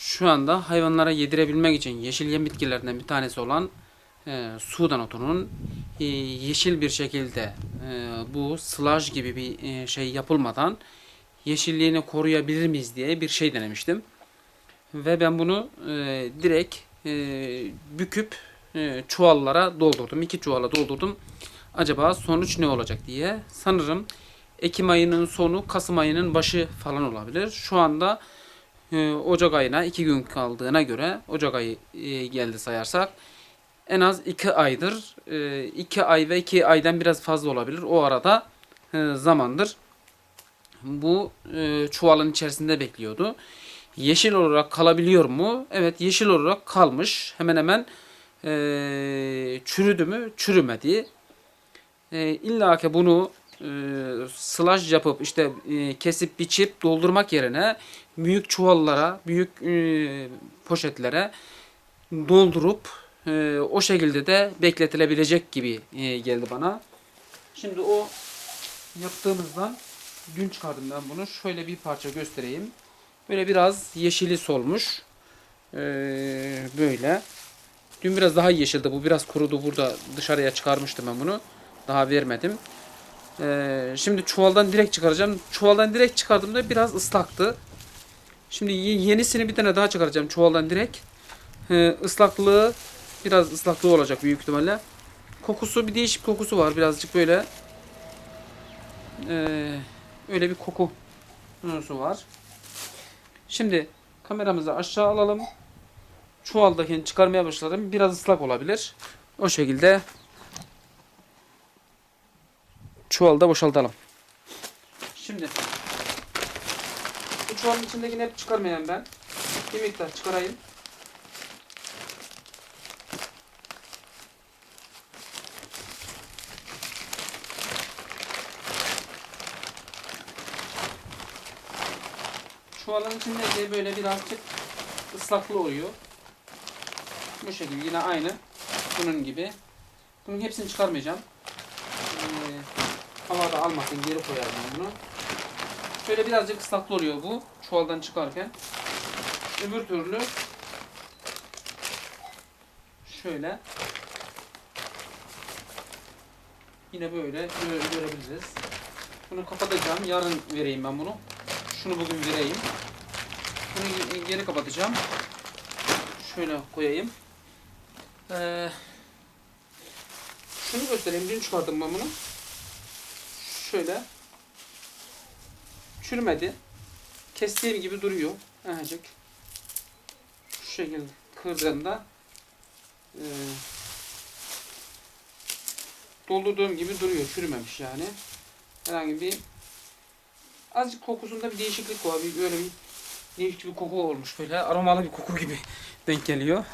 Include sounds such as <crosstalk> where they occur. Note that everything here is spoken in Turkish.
Şu anda hayvanlara yedirebilmek için yeşil yem bitkilerinden bir tanesi olan e, Sudan otunun e, yeşil bir şekilde e, bu sılaj gibi bir e, şey yapılmadan yeşilliğini koruyabilir miyiz diye bir şey denemiştim. Ve ben bunu e, direkt e, büküp e, çuvallara doldurdum. İki çuvala doldurdum. Acaba sonuç ne olacak diye. Sanırım Ekim ayının sonu, Kasım ayının başı falan olabilir. Şu anda e, Ocak ayına iki gün kaldığına göre Ocak ayı e, geldi sayarsak en az iki aydır. E, iki ay ve iki aydan biraz fazla olabilir. O arada e, zamandır bu e, çuvalın içerisinde bekliyordu. Yeşil olarak kalabiliyor mu? Evet yeşil olarak kalmış. Hemen hemen e, çürüdü mü? Çürümedi. E, İlla ki bunu e, yapıp işte e, kesip biçip doldurmak yerine büyük çuvallara, büyük e, poşetlere doldurup e, o şekilde de bekletilebilecek gibi e, geldi bana. Şimdi o yaptığımızdan dün çıkardım ben bunu. Şöyle bir parça göstereyim. Böyle biraz yeşili solmuş. Böyle. Dün biraz daha yeşildi. Bu biraz kurudu. Burada dışarıya çıkarmıştım ben bunu. Daha vermedim. Ee, şimdi çuvaldan direkt çıkaracağım. Çuvaldan direkt çıkardığımda biraz ıslaktı. Şimdi ye- yenisini bir tane daha çıkaracağım çuvaldan direkt. Ee, ıslaklığı biraz ıslaklığı olacak büyük ihtimalle. Kokusu bir değişik kokusu var. Birazcık böyle ee, öyle bir koku kokusu var. Şimdi kameramızı aşağı alalım. Çuvaldakini çıkarmaya başladım. Biraz ıslak olabilir. O şekilde çuvalda boşaltalım. Şimdi bu çuvalın içindekini hep çıkarmayan ben. Bir miktar çıkarayım. Çuvalın içindeki böyle birazcık ıslaklı oluyor. Bu şekilde yine aynı bunun gibi. Bunun hepsini çıkarmayacağım. Ee, havada almasın geri koyarım bunu. Şöyle birazcık ıslaklı oluyor bu çuvaldan çıkarken. Öbür türlü şöyle yine böyle gö- görebiliriz. Bunu kapatacağım. Yarın vereyim ben bunu. Şunu bugün vereyim. Bunu ge- geri kapatacağım. Şöyle koyayım. Ee, şunu göstereyim. Dün çıkardım ben bunu. Şöyle. Çürümedi. Kestiğim gibi duruyor. Azıcık. Şu şekilde kırdığımda ee, doldurduğum gibi duruyor. Çürümemiş yani. Herhangi bir azıcık kokusunda bir değişiklik var. Bir böyle bir değişik bir koku olmuş böyle. Aromalı bir koku gibi <laughs> denk geliyor.